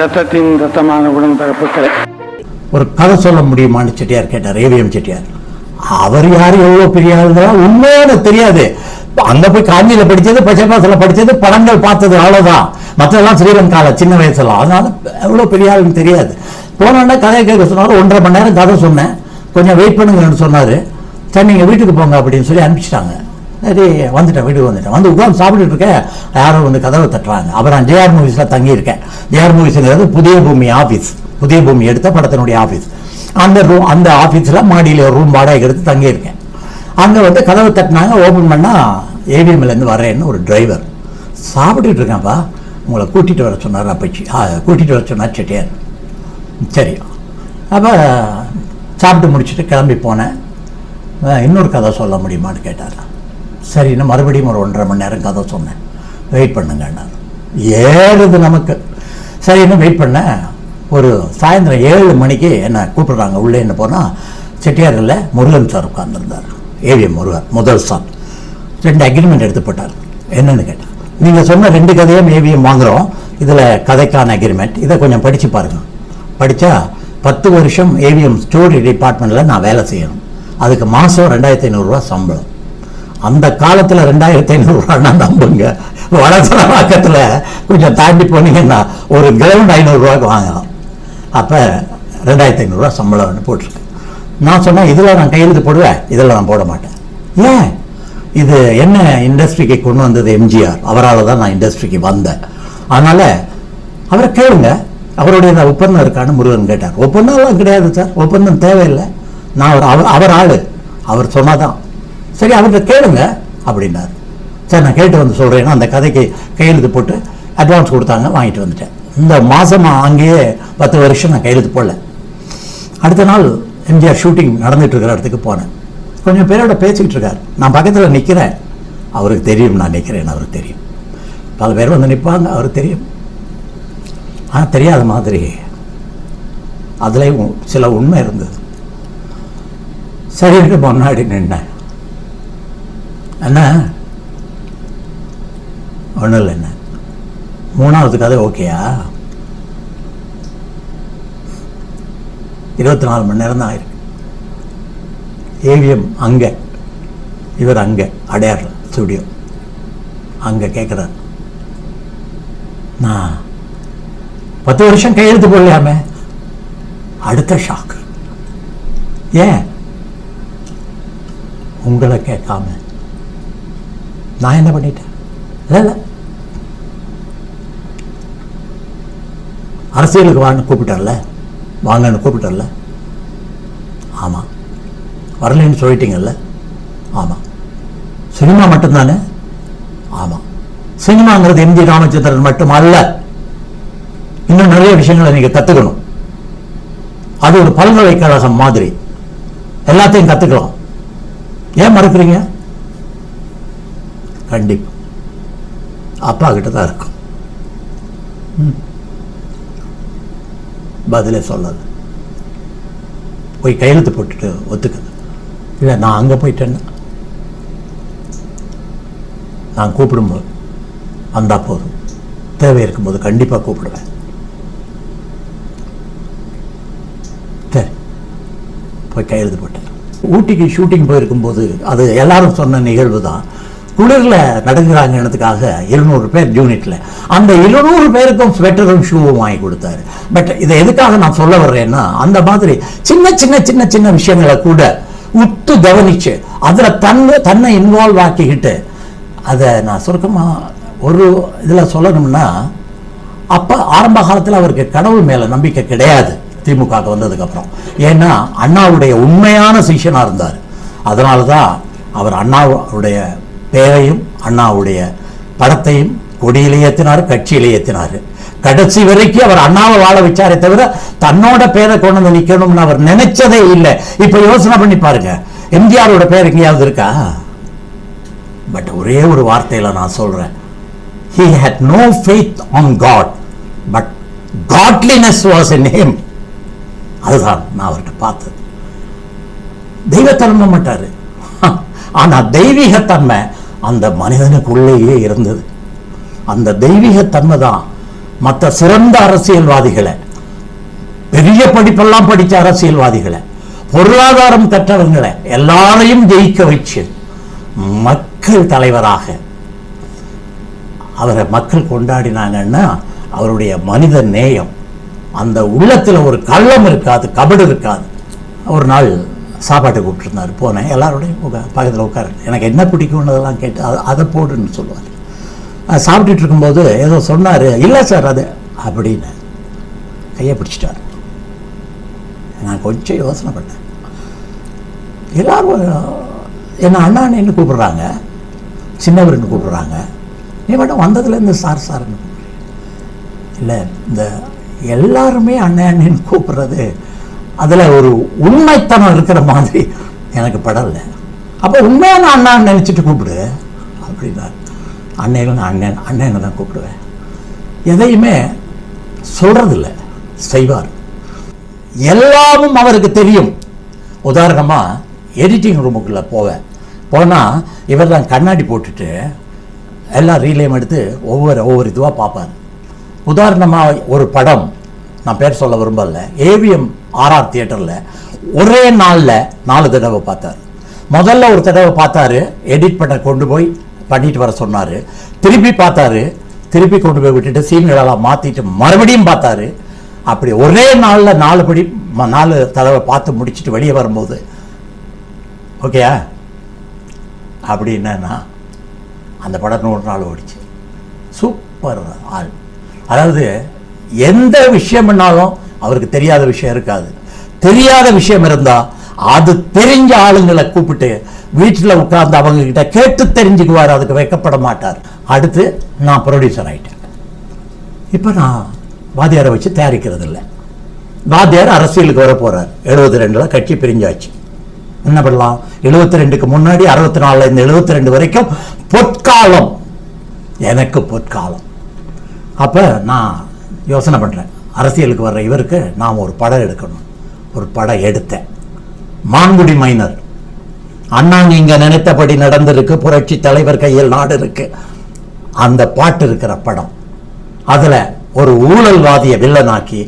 ரத்தத்தின் ரத்தமான உடன்பிறப்புகளை ஒரு கதை சொல்ல முடியுமான்னு செட்டியார் கேட்டார் ஏவிஎம் செட்டியார். அவர் யார் எவ்வளோ பெரிய ஆளுங்களா உண்மையான தெரியாது. அந்த போய் காஞ்சியில படிச்சது பச்சைபாசல படித்தது படங்கள் பார்த்தது அவ்வளோதான் மற்றதெல்லாம் ஸ்ரீலங்கால சின்ன வயசுல. அதனால எவ்வளோ பெரிய ஆளுன்னு தெரியாது. போனோன்னா கதையை கேட்க சொன்னாரு ஒன்றரை மணி நேரம் கதை சொன்னேன். கொஞ்சம் வெயிட் பண்ணுங்கன்னு சொன்னார். சரி நீங்கள் வீட்டுக்கு போங்க அப்படின்னு சொல்லி அனுப்பிச்சிட்டாங்க. சரி வந்துட்டேன் வீட்டுக்கு வந்துட்டேன். வந்து உட்காந்து சாப்பிட்டுட்டு இருக்கேன். யாரோ வந்து கதவை தட்டுறாங்க. அப்புறம் ஜேஆர் மூவிஸில் தங்கியிருக்கேன். ஜேஆர் மூவிஸுங்கிறது புதிய பூமி ஆஃபீஸ் புதிய பூமி எடுத்த படத்தினுடைய ஆஃபீஸ் அந்த ரூம் அந்த ஆஃபீஸில் மாடியில் ஒரு ரூம் வாடகை எடுத்து தங்கியிருக்கேன். அங்கே வந்து கதவை தட்டினாங்க. ஓப்பன் பண்ணால் ஏவிஎம்லேருந்து வரேன்னு ஒரு டிரைவர் சாப்பிட்டுட்டு இருக்கேன்ப்பா. உங்களை கூட்டிகிட்டு வர சொன்னார் அப்பச்சி. ஆ கூட்டிகிட்டு வர சொன்னார் செட்டியார். சரி. அப்போ சாப்பிட்டு முடிச்சுட்டு கிளம்பி போனேன். இன்னொரு கதை சொல்ல முடியுமான்னு கேட்டார்? சரின்னு மறுபடியும் ஒரு ஒன்றரை மணி நேரம் கதை சொன்னேன். வெயிட் பண்ணுங்கண்ணா ஏறுது நமக்கு. சரின்னு வெயிட் பண்ணேன். ஒரு சாயந்தரம் ஏழு மணிக்கு என்ன கூப்பிடுறாங்க உள்ளே என்ன போனால் செட்டியாரில் முருகன் சார் உட்கார்ந்திருந்தார். ஏவிஎம் முருகன் முதல் சார் ரெண்டு அக்ரிமெண்ட் எடுத்து போட்டார். என்னன்னு கேட்டார். நீங்கள் சொன்ன ரெண்டு கதையும் ஏவிஎம் வாங்குகிறோம் இதில் கதைக்கான அக்ரிமெண்ட் இதை கொஞ்சம் படித்து பாருங்கள் படித்தா பத்து வருஷம் ஏவிஎம் ஸ்டோரி டிபார்ட்மெண்ட்டில் நான் வேலை செய்யணும். அதுக்கு மாதம் ரெண்டாயிரத்தி ஐநூறுரூவா சம்பளம். அந்த காலத்தில் ரெண்டாயிரத்தி ஐநூறுரூவானா நம்புங்க. வடசரவாக்கத்தில் கொஞ்சம் தாண்டி போனீங்கன்னா ஒரு கிரவுண்ட் ஐநூறுரூவாக்கு வாங்கலாம். அப்போ ரெண்டாயிரத்தி ஐநூறுரூவா சம்பளம்னு போட்டிருக்கு. நான் சொன்னேன் இதில் நான் கையெழுத்து போடுவேன் இதில் நான் போட மாட்டேன். ஏன்? இது என்ன இண்டஸ்ட்ரிக்கு கொண்டு வந்தது எம்ஜிஆர்? அவரால் தான் நான் இண்டஸ்ட்ரிக்கு வந்தேன். அதனால் அவரை கேளுங்க. அவருடைய இந்த ஒப்பந்தம் இருக்கான்னு முருகன் கேட்டார். ஒப்பந்தம்லாம் கிடையாது சார். ஒப்பந்தம் தேவையில்லை. நான் அவர் அவர் அவர் ஆளு. அவர் சொன்னாதான். சரி அவர்கிட்ட கேளுங்க அப்படின்னார். சரி நான் கேட்டு வந்து சொல்கிறேன்னா அந்த கதைக்கு கையெழுத்து போட்டு அட்வான்ஸ் கொடுத்தாங்க வாங்கிட்டு வந்துட்டேன். இந்த மாதம் அங்கேயே பத்து வருஷம் நான் கையெழுத்து போடல. அடுத்த நாள் எம்ஜிஆர் ஷூட்டிங் நடந்துட்டு இருக்கிற இடத்துக்கு போனேன். கொஞ்சம் பேரோட பேசிக்கிட்டு இருக்கார். நான் பக்கத்தில் நிற்கிறேன் அவருக்கு தெரியும் நான் நிற்கிறேன் அவருக்கு தெரியும். பல பேர் வந்து நிற்பாங்க அவருக்கு தெரியும். ஆனால் தெரியாத மாதிரி அதுலேயும் சில உண்மை இருந்தது. சரி முன்னாடி நின்றேன் அண்ணா. ஒன்றும் இல்லை என்ன மூணாவது கதை ஓகேயா? இருபத்தி நாலு மணி நேரம் தான் ஆயிருக்கு. ஏவிஎம் அங்கே. இவர் அங்கே அடையாறு ஸ்டுடியோ. அங்கே கேட்குறாரு நான் பத்து வருஷம் கையெழுத்து போடலாமே. அடுத்த ஷாக் ஏன்? உங்களை கேட்காம. நான் என்ன பண்ணிட்டேன்? இல்லை இல்லை. அரசியலுக்கு வாங்க கூப்பிட்டார்ல? வாங்கன்னு கூப்பிட்டார்ல? ஆமாம் வரலைன்னு சொல்லிட்டீங்கல்ல? ஆமாம் சினிமா மட்டும்தானே? ஆமாம் சினிமாங்கிறது எம்ஜி ராமச்சந்திரன் மட்டும் அல்ல இன்னும் நிறைய விஷயங்களை நீங்கள் கற்றுக்கணும் அது ஒரு பல்கலைக்கழகம் மாதிரி. எல்லாத்தையும் கற்றுக்கலாம் ஏன் மறுக்கிறீங்க? கண்டிப்பா. அப்பா கிட்ட தான் இருக்கும். பதிலே சொல்லாது. போய் கையெழுத்து போட்டுட்டு ஒத்துக்குது இல்லை நான் அங்கே போயிட்டேன்னா. நான் கூப்பிடும்போது வந்தா போதும். தேவை இருக்கும்போது கண்டிப்பாக கூப்பிடுவேன். சரி போய் கையெழுத்து போட்டேன் ஊட்டிக்கு ஷூட்டிங் போயிருக்கும்போது அது எல்லாரும் சொன்ன நிகழ்வு தான் குளிரில் நடக்கிறாங்கிறதுக்காக இருநூறு பேர் யூனிட்டில் அந்த இருநூறு பேருக்கும் ஸ்வெட்டரும் ஷூவும் வாங்கி கொடுத்தாரு. பட் இதை எதுக்காக நான் சொல்ல வர்றேன்னா அந்த மாதிரி சின்ன சின்ன சின்ன சின்ன விஷயங்களை கூட உத்து கவனிச்சு அதில் தன்னை தன்னை இன்வால்வ் ஆக்கிக்கிட்டு அதை நான் சுருக்கமாக ஒரு இதில் சொல்லணும்னா அப்போ ஆரம்ப காலத்தில் அவருக்கு கடவுள் மேலே நம்பிக்கை கிடையாது திமுக வந்ததுக்கப்புறம் ஏன்னா அண்ணாவுடைய உண்மையான சிஷ்யனாக இருந்தார். அதனால தான் அவர் அண்ணாவுடைய பேரையும் அண்ணாவுடைய படத்தையும் கொடியிலே ஏற்றினார் கட்சியிலே ஏற்றினார் கடைசி வரைக்கும் அவர் அண்ணாவை வாழ வச்சாரே தவிர தன்னோட பேரை கொண்டு வந்து நிக்கணும்னு அவர் நினைச்சதே இல்லை. இப்ப யோசனை பண்ணி பாருங்க. எம்ஜிஆரோட பேர் எங்கேயாவது இருக்கா? பட் ஒரே ஒரு வார்த்தையில நான் சொல்றேன். He had no faith on God but godliness was in him. அதுதான் நான் அவர்கிட்ட பார்த்தது. தெய்வத்தன்மை மாட்டாரு. ஆனா தெய்வீகத்தன்மை அந்த மனிதனுக்குள்ளேயே இருந்தது. அந்த தெய்வீகத்தன்மை தான் மற்ற சிறந்த அரசியல்வாதிகளை பெரிய படிப்பெல்லாம் படிச்ச அரசியல்வாதிகளை பொருளாதாரம் கற்றவங்களை எல்லாரையும் ஜெயிக்க வச்சு மக்கள் தலைவராக அவரை மக்கள் கொண்டாடினாங்கன்னா அவருடைய மனித நேயம் அந்த உள்ளத்தில் ஒரு கள்ளம் இருக்காது கபடு இருக்காது. ஒரு நாள் சாப்பாட்டை கூப்பிட்டுருந்தார். போனேன். எல்லாரோடையும் உட்கா பக்கத்தில் உட்காரு. எனக்கு என்ன பிடிக்கும்னதெல்லாம் கேட்டு அதை அதை போடுன்னு சொல்லுவார். சாப்பிட்டுட்டு இருக்கும்போது ஏதோ சொன்னார். இல்லை சார் அது அப்படின்னு கையை பிடிச்சிட்டார். நான் கொஞ்சம் யோசனை பண்ணேன். எல்லாரும் என்ன அண்ணான்னு கூப்பிடுறாங்க. சின்னவருன்னு கூப்பிடுறாங்க. நீ மட்டும் வந்ததுலேருந்து சார் சார்னு இல்லை இந்த எல்லாருமே அண்ணன் அண்ணன்னு கூப்பிட்றது அதில் ஒரு உண்மைத்தனம் இருக்கிற மாதிரி எனக்கு படலை. அப்போ உண்மையான அண்ணான்னு நினச்சிட்டு கூப்பிடு. அப்படின்னா அண்ணன் நான் அண்ணன் அண்ணனை தான் கூப்பிடுவேன். எதையுமே சொல்கிறதில்ல செய்வார். எல்லாமும் அவருக்கு தெரியும். உதாரணமாக எடிட்டிங் ரூமுக்குள்ளே போவேன். போனால் இவர் தான் கண்ணாடி போட்டுட்டு எல்லா ரீலையும் எடுத்து ஒவ்வொரு ஒவ்வொரு இதுவாக பார்ப்பார். உதாரணமாக ஒரு படம். நான் பேர் சொல்ல விரும்பல. ஏவிஎம் ஆர்ஆர் தியேட்டரில் ஒரே நாளில் நாலு தடவை பார்த்தார். முதல்ல ஒரு தடவை பார்த்தாரு எடிட் பண்ண கொண்டு போய் பண்ணிட்டு வர சொன்னார். திருப்பி பார்த்தாரு திருப்பி கொண்டு போய் விட்டுட்டு சீன்களெல்லாம் மாற்றிட்டு மறுபடியும் பார்த்தாரு. அப்படி ஒரே நாளில் நாலு படி ம- நாலு தடவை பார்த்து முடிச்சுட்டு வெளியே வரும்போது ஓகேயா அப்படி என்னன்னா அந்த படம் நூறு நாள் ஓடிச்சு. சூப்பர் ஆள். அதாவது எந்த விஷயம்னாலும் அவருக்கு தெரியாத விஷயம் இருக்காது. தெரியாத விஷயம் இருந்தால் அது தெரிஞ்ச ஆளுங்களை கூப்பிட்டு வீட்டில் உட்கார்ந்து அவங்க கிட்ட கேட்டு தெரிஞ்சுக்குவார் அதுக்கு வைக்கப்பட மாட்டார். அடுத்து நான் ப்ரொடியூசர் ஆயிட்டேன். இப்போ நான் வாத்தியாரை வச்சு தயாரிக்கிறது இல்லை. வாத்தியார் அரசியலுக்கு வர போகிறார் எழுபத்தி ரெண்டில் கட்சி பிரிஞ்சாச்சு. என்ன பண்ணலாம்? எழுபத்தி ரெண்டுக்கு முன்னாடி அறுபத்தி நாலுல இருந்து எழுபத்தி ரெண்டு வரைக்கும் பொற்காலம். எனக்கு பொற்காலம். அப்போ நான் யோசனை பண்ணுறேன் அரசியலுக்கு வர்ற இவருக்கு நாம் ஒரு படம் எடுக்கணும். ஒரு படம் எடுத்தேன் மான்குடி மைனர். அண்ணா நீங்கள் நினைத்தபடி நடந்திருக்கு. புரட்சி தலைவர் கையில் நாடு இருக்கு. அந்த பாட்டு இருக்கிற படம். அதில் ஒரு ஊழல்வாதிய வில்லனாக்கி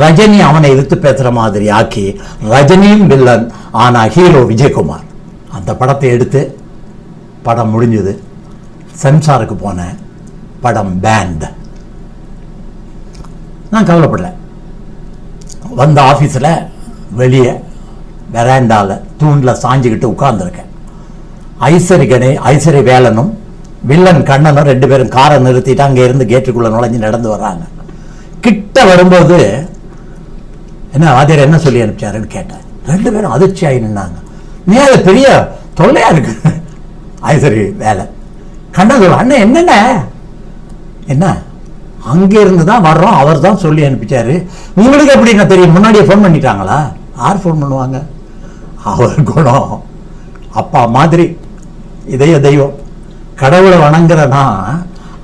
ரஜினி அவனை எதிர்த்து பேசுகிற மாதிரி ஆக்கி ரஜினியும் வில்லன் ஆனால் ஹீரோ விஜயகுமார். அந்த படத்தை எடுத்து படம் முடிஞ்சது. சென்சாருக்கு போனேன் படம் பேண்ட் நான் கவலைப்படல. வந்த ஆஃபீஸில் வெளியே வெராண்டாவில் தூணில் சாஞ்சிக்கிட்டு உட்காந்துருக்கேன் ஐசரி கணே ஐசரி வேலனும் வில்லன் கண்ணனும் ரெண்டு பேரும் காரை நிறுத்திட்டு அங்கே இருந்து கேட்டுக்குள்ளே நுழைஞ்சு நடந்து வர்றாங்க. கிட்ட வரும்போது என்ன ஆதிர் என்ன சொல்லி அனுப்பிச்சாருன்னு கேட்டேன். ரெண்டு பேரும் அதிர்ச்சியாகி நின்னாங்க. நீ பெரிய தொல்லையா இருக்கு? ஐசரி வேலை. கண்ணன் சொல்ல அண்ணன் என்னென்ன என்ன அங்கே இருந்து தான் வர்றோம் அவர் தான் சொல்லி அனுப்பிச்சாரு. உங்களுக்கு எப்படி என்ன தெரியும்? முன்னாடியே ஃபோன் பண்ணிட்டாங்களா? யார் ஃபோன் பண்ணுவாங்க? அவர் குணம். அப்பா மாதிரி இதய தெய்வம். கடவுளை வணங்குறனா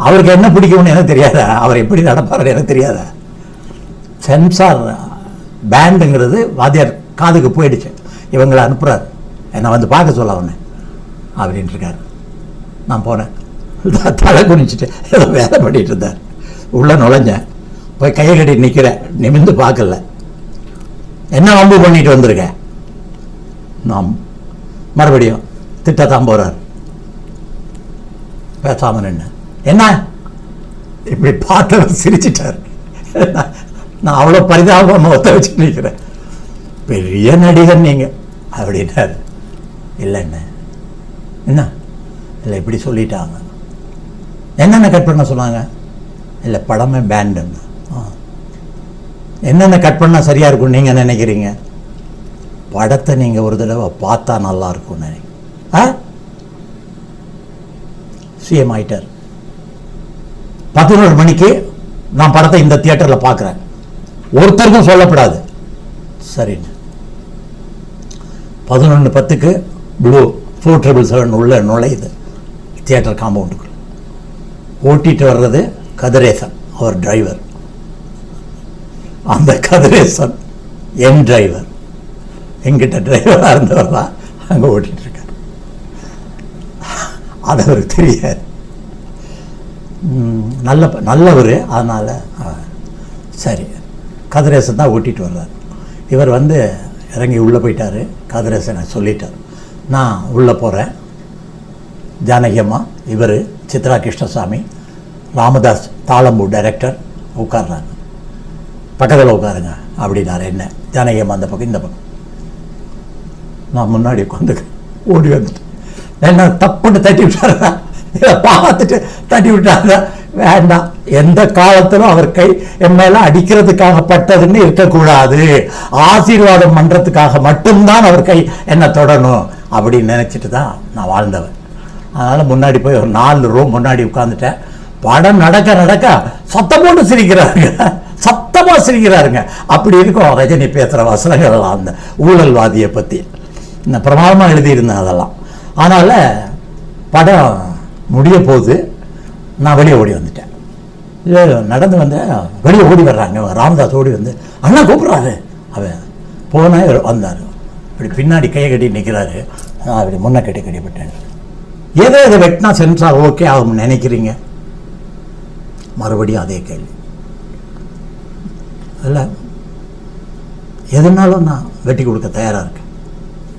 அவருக்கு என்ன பிடிக்கும்னு எனக்கு தெரியாத? அவர் எப்படி நடப்பார் எனக்கு தெரியாத? சென்சார் பேண்டுங்கிறது வாத்தியார் காதுக்கு போயிடுச்சு. இவங்களை அனுப்புகிறார் என்னை வந்து பார்க்க சொல்ல அவனு அப்படின்ட்டு இருக்காரு. நான் போனேன். தலை குனிச்சிட்டு ஏதோ வேலை பண்ணிட்டு இருந்தார். உள்ளே நுழைஞ்சேன். போய் கையை கட்டி நிற்கிறேன் நிமிந்து பார்க்கல. என்ன வம்பு பண்ணிட்டு வந்திருக்க? நாம் மறுபடியும் திட்டத்தான் போகிறார் பேசாமல் நின்று என்ன? இப்படி பார்த்தவர் சிரிச்சிட்டார். நான் அவ்வளோ பரிதாபம் ஒத்த வச்சு நிற்கிறேன் பெரிய நடிகர் நீங்க. அப்படின்னாரு. இல்லைண்ணே என்ன? இல்லை இப்படி சொல்லிட்டாங்க. என்னென்ன கட் பண்ண சொன்னாங்க? இல்லை படமே பேண்டுங்க ஆ. என்னென்ன கட் பண்ணால் சரியாக இருக்கும் நீங்கள் நினைக்கிறீங்க? படத்தை நீங்கள் ஒரு தடவை பார்த்தா நல்லா இருக்கும் நினைக்கிறேன் ஆ? சிஎம் ஆயிட்டார். பதினோரு மணிக்கு நான் படத்தை இந்த தியேட்டரில் பார்க்குறேன். ஒருத்தருக்கும் சொல்லப்படாது. சரின்னு பதினொன்று பத்துக்கு ப்ளூ ஃபோர் ட்ரிபிள் செவன் உள்ள நுழையுது. தியேட்டர் காம்பவுண்டுக்குள்ள ஓட்டிட்டு வர்றது கதிரேசன் அவர் டிரைவர் அந்த கதிரேசன் என் டிரைவர் எங்கிட்ட டிரைவராக இருந்தவர் தான் அங்கே ஓட்டிட்டு இருக்கார் அது அவருக்கு தெரியாது. நல்ல நல்லவர் அதனால் சரி. கதிரேசன் தான் ஓட்டிகிட்டு வர்றார். இவர் வந்து இறங்கி உள்ளே போயிட்டார். கதிரேசனை சொல்லிட்டார். நான் உள்ளே போகிறேன் ஜானகி அம்மா இவர் சித்ரா கிருஷ்ணசாமி ராமதாஸ் தாளம்பூ டைரக்டர் உட்கார்றாங்க பக்கத்தில் உட்காருங்க அப்படின்னாரு. என்ன? ஜானகி அந்த பக்கம் இந்த பக்கம். நான் முன்னாடி உட்காந்து ஓடி வந்துட்டேன். என்ன தப்புன்னு தட்டி விட்டாரா? இதை பார்த்துட்டு தட்டி விட்டாரா? வேண்டாம். எந்த காலத்திலும் அவர் கை என் மேல அடிக்கிறதுக்காக பட்டதுன்னு இருக்கக்கூடாது. ஆசீர்வாதம் பண்ணுறதுக்காக மட்டும்தான் அவர் கை என்னை தொடணும் அப்படின்னு நினச்சிட்டு தான் நான் வாழ்ந்தவன். அதனால் முன்னாடி போய் ஒரு நாலு ரூம் முன்னாடி உட்காந்துட்டேன் படம் நடக்க நடக்க சத்தம் போட்டு சிரிக்கிறாருங்க. சத்தமாக சிரிக்கிறாருங்க. அப்படி இருக்கும் ரஜினி பேசுகிற வசனங்கள் எல்லாம் அந்த ஊழல்வாதியை பற்றி இந்த பிரமாதமாக எழுதியிருந்தேன் அதெல்லாம். அதனால் படம் முடிய போகுது நான் வெளியே ஓடி வந்துட்டேன். நடந்து வந்தேன் வெளியே ஓடி வர்றாங்க. ராமதாஸ் ஓடி வந்து அண்ணா கூப்பிட்றாரு. அவன் போனே வந்தார். இப்படி பின்னாடி கையை கட்டி நிற்கிறாரு அப்படி முன்ன கட்டி கட்டிப்பட்டேன் எதை இதை வெட்டினா சென்சார் ஓகே ஆகும் நினைக்கிறீங்க. மறுபடியும் அதே கேள்வி. இல்லை எதுனாலும் நான் வெட்டி கொடுக்க தயாராக இருக்கேன்.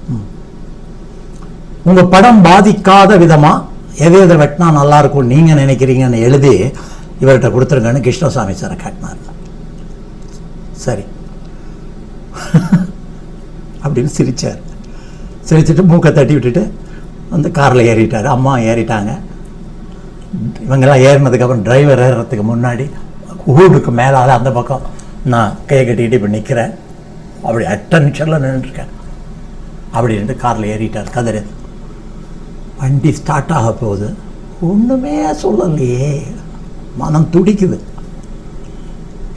ம். படம் பாதிக்காத விதமாக எது எதை வெட்டினா நல்லா இருக்கும் நினைக்கிறீங்கன்னு எழுதி இவர்கிட்ட கொடுத்துருங்கன்னு கிருஷ்ணசாமி சாரை காட்டினார். சரி. அப்படின்னு சிரிச்சார். சிரிச்சிட்டு மூக்கை தட்டி விட்டுட்டு வந்து காரில் ஏறிட்டார். அம்மா ஏறிட்டாங்க. இவங்கெல்லாம் ஏறினதுக்கப்புறம் டிரைவர் ஏறுறதுக்கு முன்னாடி ஊருக்கு மேலால் அந்த பக்கம் நான் கையை கட்டிக்கிட்டு இப்போ நிற்கிறேன் அப்படி அட்டென்ஷனில் நின்றுருக்கேன் அப்படி இருந்து காரில் ஏறிட்டார் கதிர். வண்டி ஸ்டார்ட் ஆக போகுது. ஒன்றுமே சொல்லலையே. மனம் துடிக்குது.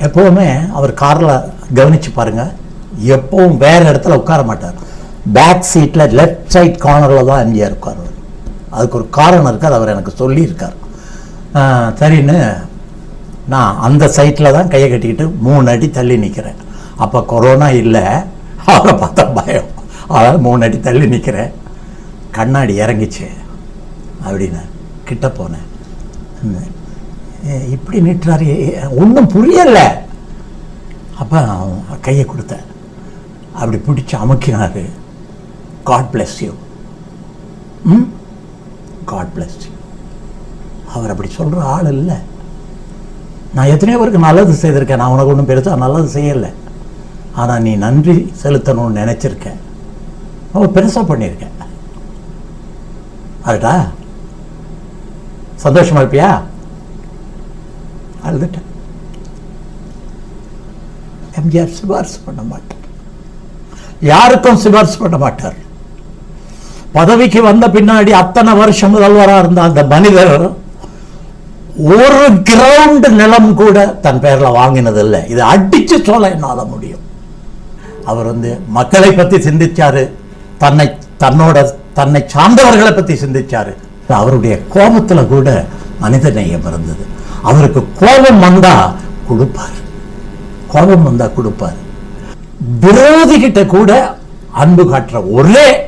எப்போவுமே அவர் காரில் கவனித்து பாருங்கள் எப்பவும் வேறு இடத்துல உட்கார மாட்டார். பேக் சீட்டில் லெஃப்ட் சைட் கார்னரில் தான் எம்ஜிஆர் உட்காருவார். அதுக்கு ஒரு காரணம் இருக்கு அது அவர் எனக்கு சொல்லியிருக்கார். சரின்னு நான் அந்த சைட்டில் தான் கையை கட்டிக்கிட்டு மூணு அடி தள்ளி நிற்கிறேன் அப்போ கொரோனா இல்லை. அவரை பார்த்தா பயம். அதனால் மூணு அடி தள்ளி நிற்கிறேன் கண்ணாடி இறங்கிச்சு அப்படின்னு கிட்ட போனேன். ம். இப்படி நிட்டுறாரு ஒன்றும் புரியலை. அப்போ கையை கொடுத்தேன். அப்படி பிடிச்சி அமுக்கினாரு. God bless you hmm? God bless you அவர் அப்படி சொல்கிற ஆள் இல்லை. நான் எத்தனையோ பேருக்கு நல்லது செய்திருக்கேன். நான் உனக்கு ஒன்றும் பெருசாக நல்லது செய்யலை. ஆனால் நீ நன்றி செலுத்தணும்னு நினச்சிருக்கேன். அவன் பெருசாக பண்ணியிருக்கேன். அதுடா சந்தோஷமா இருப்பியா? அழுதுட்டேன். எம்ஜிஆர் சிபாரிசு பண்ண மாட்டார். யாருக்கும் சிபாரிசு பண்ண மாட்டார். பதவிக்கு வந்த பின்னாடி அத்தனை வருஷம் முதல்வராக இருந்த அந்த மனிதர் ஒரு கிரவுண்ட் நிலம் கூட தன் பேரில் வாங்கினது இல்லை இதை அடிச்சு சொல்ல என்னால் முடியும். அவர் வந்து மக்களை பத்தி சிந்திச்சாரு. தன்னை தன்னோட தன்னை சார்ந்தவர்களை பத்தி சிந்திச்சாரு. அவருடைய கோபத்தில் கூட மனித நேயம் இருந்தது. அவருக்கு கோபம் வந்தா கொடுப்பார். கோபம் வந்தா கொடுப்பார். விரோதிகிட்ட கூட அன்பு காட்டுற ஒரே